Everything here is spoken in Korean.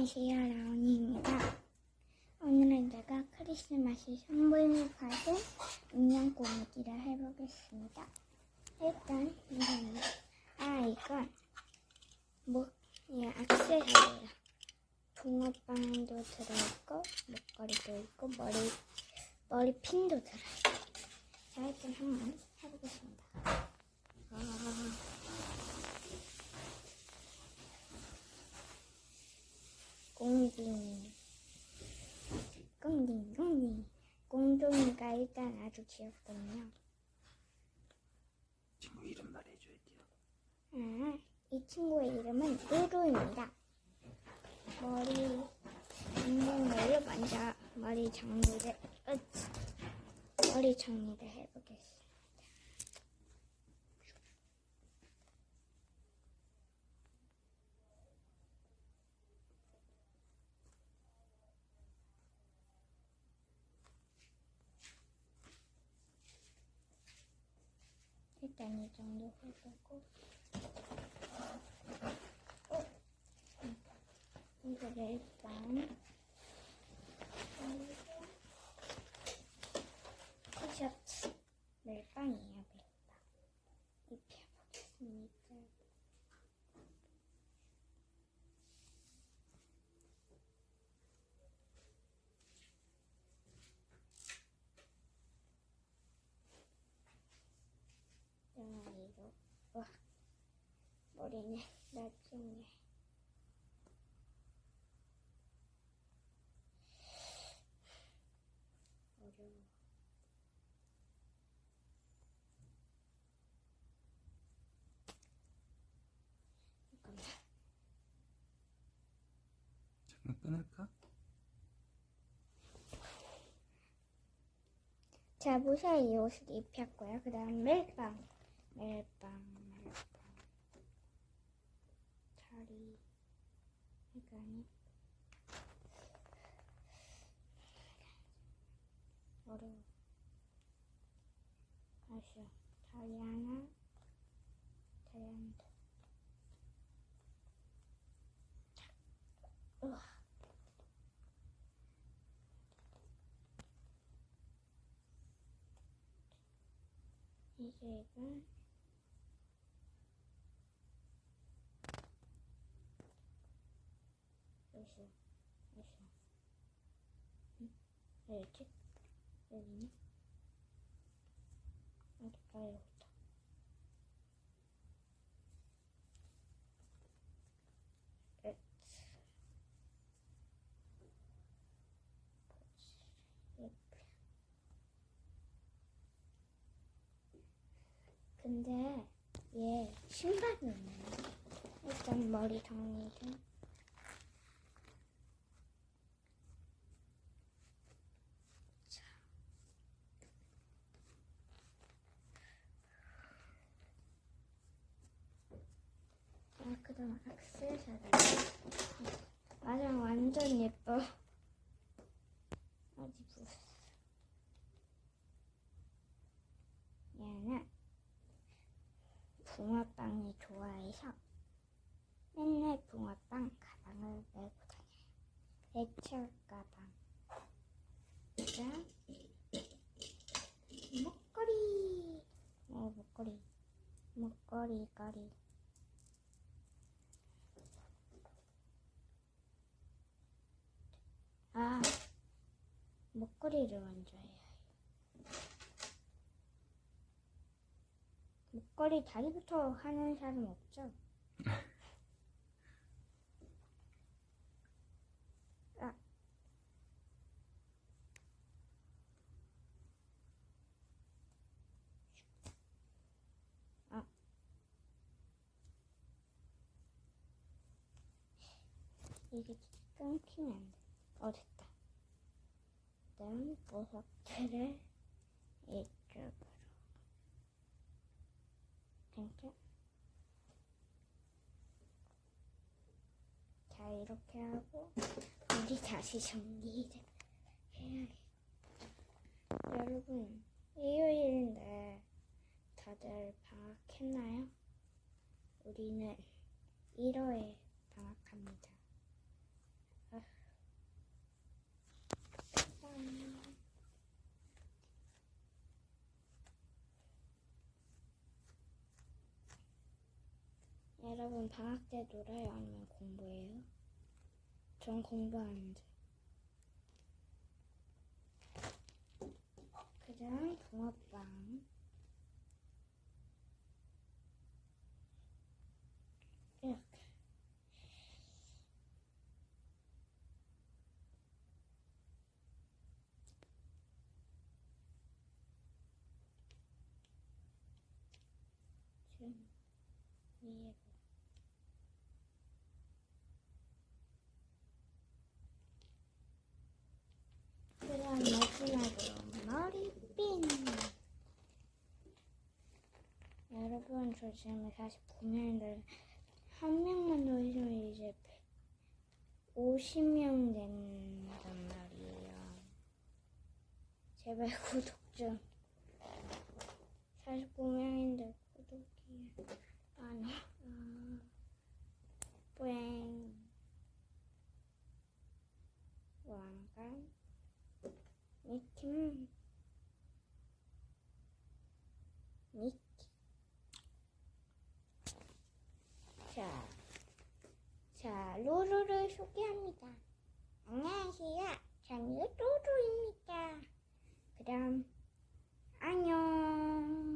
안녕하세요, 라온이입니다. 오늘은 제가 크리스마스 선물을 받은 인형 꾸미기를 해보겠습니다. 일단 이거는 아 이건 뭐 예, 액세서리예요. 붕어빵도 들어있고 목걸이도 있고 머리 머리핀도 들어있고. 자 일단 한번 해보겠습니다. 일단 아주 귀엽거든요. 친구 이름 말해줘야 돼요. 아, 이 친구의 이름은 루루입니다. 머리 정리를 먼저 머리 정리를 으치, 머리 정리를 해보겠습 니다. 일단 이 정도 해보고 이거를 일단 티셔츠 멜빵이에요 멜빵 입혀보겠습니다 머리로 와 머리는 나중에 어려워. 잠깐만. 잠깐 끊을까? 자, 무사히 이 옷을 입혔고요. 그 다음 멜빵. 멜빵, 다리. 이거니. 어려워. 다리 하나 더. 우와. 이제 이건 여기서 여기서 응? 여기 여기니 어디가 여기다 엑스 포즈 근데 얘 신발이 없네. 일단 머리 정리 좀. 자. 아, 그다음 액세서리. 맞아, 완전 예뻐. 어디 보스. 얘는 붕어빵이 좋아해서 맨날 붕어빵 가방을 메고 다녀요. 액철 가방. 자, 목걸이. 어, 목걸이. 목걸이, 거리. 아, 목걸이를 먼저 해요. 목걸이 다리부터 하는 사람 없죠? 아. 아. 이게 끊기면 안 돼. 어, 됐다. 그다음 보석들을 이쪽으로. 이렇게. 자, 이렇게 하고, 우리 다시 정리를 해야겠다. 여러분, 일요일인데 다들 방학했나요? 우리는 1호에 방학합니다. 여러분 방학 때 놀아요 아니면 공부해요? 전 공부하는데. 그다음 붕어빵. 이렇게. 지금 위에 그다음 마지막으로 머리핀. 저 지금 49명인데 한 명만 더 있으면 이제 50명 된단 말이에요. 제발 구독 좀. 49명인데 구독이 안 와. 뿌 자, 자, 로로를 소개합니다. 안녕하세요. 저는 로로입니다. 그럼 안녕.